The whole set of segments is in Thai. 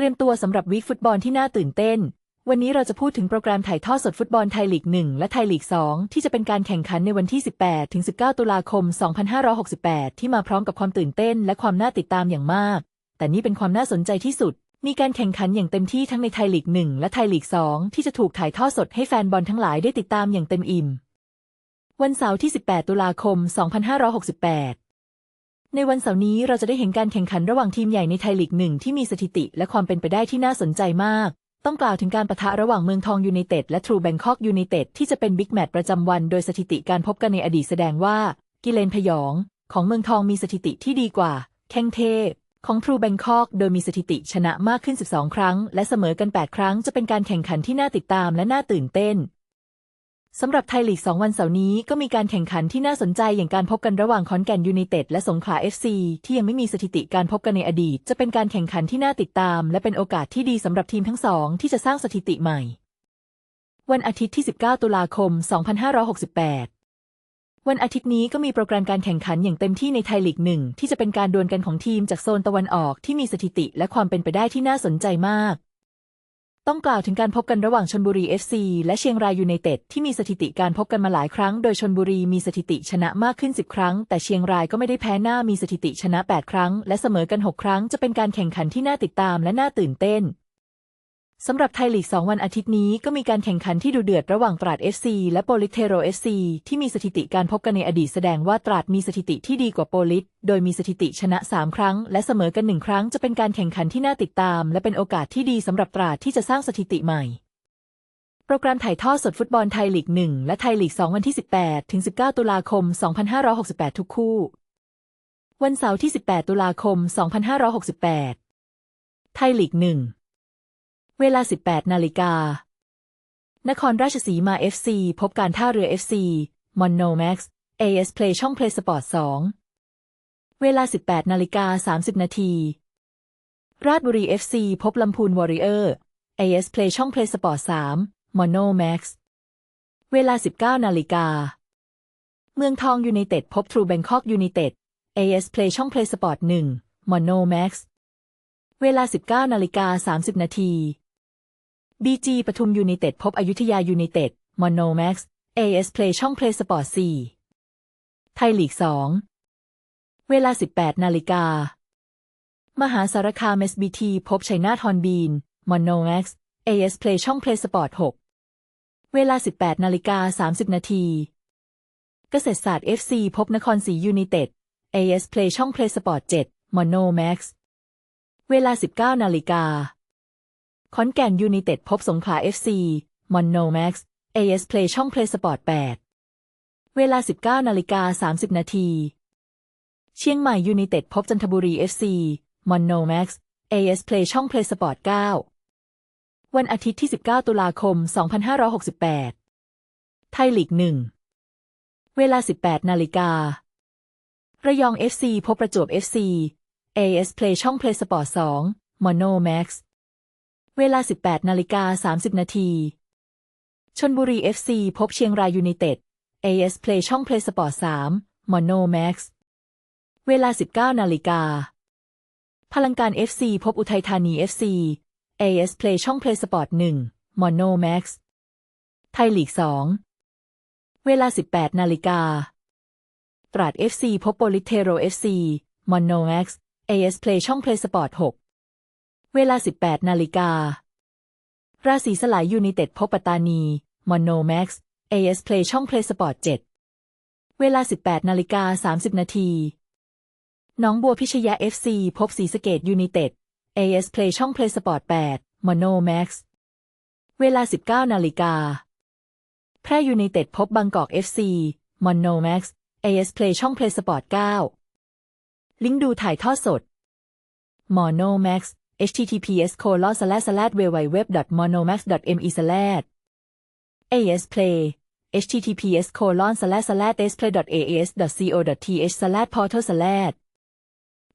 เตรียมตัวสำหรับวีคฟุตบอลที่น่าตื่นเต้น วันนี้เราจะพูดถึงโปรแกรมถ่ายทอดสดฟุตบอลไทยลีก 1 และไทยลีก 2 ที่จะเป็นการแข่งขันในวันที่ 18 ถึง 19 ตุลาคม 2568 ที่มาพร้อมกับความตื่นเต้น และความน่าติดตามอย่างมาก แต่นี่เป็นความน่าสนใจที่สุด มีการแข่งขันอย่างเต็มที่ทั้งในไทยลีก 1 และไทยลีก 2 ที่จะถูกถ่ายทอดสดให้แฟนบอลทั้งหลายได้ติดตามอย่างเต็มอิ่ม วันเสาร์ที่ 18 ตุลาคม 2568 ในวันเสาร์นี้เราจะได้เห็นการแข่งขันระหว่างทีมใหญ่ในไทยลีกหนึ่งที่มีสถิติและความเป็นไปได้ที่น่าสนใจมาก ต้องกล่าวถึงการประทะระหว่างเมืองทองยูไนเต็ดและทรูแบงคอกยูไนเต็ดที่จะเป็นบิ๊กแมตช์ประจำวันโดยสถิติการพบกันในอดีตแสดงว่า กิเลนพยอง ของเมืองทองมีสถิติที่ดีกว่า แข้งเทพ ของทรูแบงคอกโดยมีสถิติชนะมากขึ้น 12 ครั้ง และเสมอกัน 8 ครั้งจะเป็นการแข่งขันที่น่าติดตามและน่าตื่นเต้น สำหรับไทยลีก 2 วันเสาร์นี้ก็มีการแข่งขันที่น่าสนใจอย่างการพบกันระหว่างขอนแก่นยูไนเต็ดและสงขลา FC ที่ยังไม่มีสถิติการพบกันในอดีต จะเป็นการแข่งขันที่น่าติดตาม และเป็นโอกาสที่ดีสำหรับทีมทั้งสองที่จะสร้างสถิติใหม่ วันอาทิตย์ที่ 19 ตุลาคม 2568 วันอาทิตย์นี้ก็มีโปรแกรมการแข่งขันอย่างเต็มที่ในไทยลีกหนึ่งที่จะเป็นการดวลกันของทีมจากโซนตะวันออกที่มีสถิติและความเป็นไปได้ที่น่าสนใจมาก ต้องกล่าวถึงการพบกันระหว่างชนบุรี FC และเชียงรายยูไนเต็ดที่มีสถิติการพบกันมาหลายครั้ง โดยชนบุรีมีสถิติชนะมากขึ้น 10 ครั้ง แต่เชียงรายก็ไม่ได้แพ้หน้ามีสถิติชนะ 8 ครั้ง และเสมอกัน 6 ครั้ง จะเป็นการแข่งขันที่น่าติดตามและน่าตื่นเต้น สำหรับไทยลีก 2 วันอาทิตย์นี้ก็มีการแข่งขันที่ดูเดือดระหว่างตราด FC และโปลิสเทโร FC ที่มีสถิติการพบกันในอดีตแสดงว่าตราดมีสถิติที่ดีกว่าโปลิสโดยมีสถิติชนะ 3 ครั้ง และเสมอกัน1ครั้งจะเป็นการแข่งขันที่น่าติดตาม และเป็นโอกาสที่ดีสำหรับตราดที่จะสร้างสถิติใหม่ โปรแกรมถ่ายทอดสดฟุตบอลไทยลีก 1 และไทยลีก 2 วันที่ 18 ถึง 19 ตุลาคม 2568 ทุกคู่ วันเสาร์ที่ 18 ตุลาคม 2568 ไทยลีก 1 เวลา 18 นาฬิกา นครราชสีมา FC พบการท่าเรือ FC มอนโนแม็กซ์ AS Play ช่อง Play Sport 2 เวลา 18 นาฬิกา 30 นาที ราชบุรี FC พบลำพูนวอริเออร์ AS Play ช่อง Play Sport 3 Mono Max เวลา 19 นาฬิกา เมืองทองยูไนเต็ดพบทรูแบงคอกยูไนเต็ด AS Play ช่อง Play Sport 1 Mono Max เวลา 19 นาฬิกา 30 นาที บีจีปทุมยูไนเต็ดพบอยุธยายูไนเต็ดมอนโนแม็กซ์เอเอสเพลย์ช่องเพลย์สปอร์ตซีไทยลีกสองเวลา 18 นาฬิกา มหาสารคามเอสบีทีพบชัยนาทอนบีนมอนโนแม็กซ์เอเอสเพลย์ช่องเพลย์สปอร์ตหกเวลา 18 นาฬิกา 30 นาที เกษตรศาสตร์เอฟซีพบนครศรียูไนเต็ดเอเอสเพลย์ช่องเพลย์สปอร์ตเจ็ดมอนโนแม็กซ์เวลา 19 นาฬิกา ขอนแก่นยูไนเต็ดพบสงขลา FC มอนโนแม็กซ์ AS Play ช่อง Play Sport 8เวลา 19นาฬิกา30 นาทีเชียงใหม่ยูไนเต็ดพบจันทบุรี FC มอนโนแม็กซ์ AS Play ช่อง Play Sport 9วันอาทิตย์ที่ 19 ตุลาคม 2568 ไทยลีก1เวลา 18นาฬิการะยอง FC พบประจวบ FC AS Play ช่อง Play Sport 2 Mono Max เวลา 18 นาฬิกา 30 นาทีชนบุรี FC พบเชียงรายยูไนเต็ด AS Play ช่อง Play Sport 3 Mono Max เวลา 19 นาฬิกา พลังการ FC พบอุทัยธานี FC AS Play ช่อง Play Sport 1 Mono Max ไทยลีก 2 เวลา 18 นาฬิกา ตราด FC พบโปลิเทโร FC Mono Max AS Play ช่อง Play Sport 6 เวลา 18 นาฬิการาศีสลายยูนิเต็ดพบปัตานีมอนโนแม็กซ์เอเอสเพลช่องเพลย์สปอร์ต7เวลา 18 นาฬิกา 30 นาทีน้องบัวพิชยาเอฟซีพบสีสเกตยูนิเต็ดเอเอสเพลช่องเพลย์สปอร์ต8มอนโนแม็กซ์เวลา 19 นาฬิกาแพร่ยูนิเต็ดพบบางกอกเอฟซีมอนโนแม็กซ์เอเอสเพลช่องเพลย์สปอร์ต9ลิงก์ดูถ่ายทอดสดมอนโนแม็กซ์ https colon slash slash www monomax me slash as play https colon slash slash splay as co th slash portal slash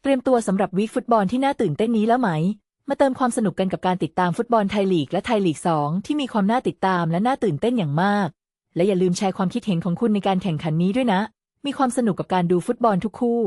เตรียมตัวสำหรับวีคฟุตบอลที่น่าตื่นเต้นนี้แล้วไหม มาเติมความสนุกกันกับการติดตามฟุตบอลไทยลีกและไทยลีก 2 ที่มีความน่าติดตามและน่าตื่นเต้นอย่างมาก และอย่าลืมแชร์ความคิดเห็นของคุณในการแข่งขันนี้ด้วยนะ มีความสนุกกับการดูฟุตบอลทุกคู่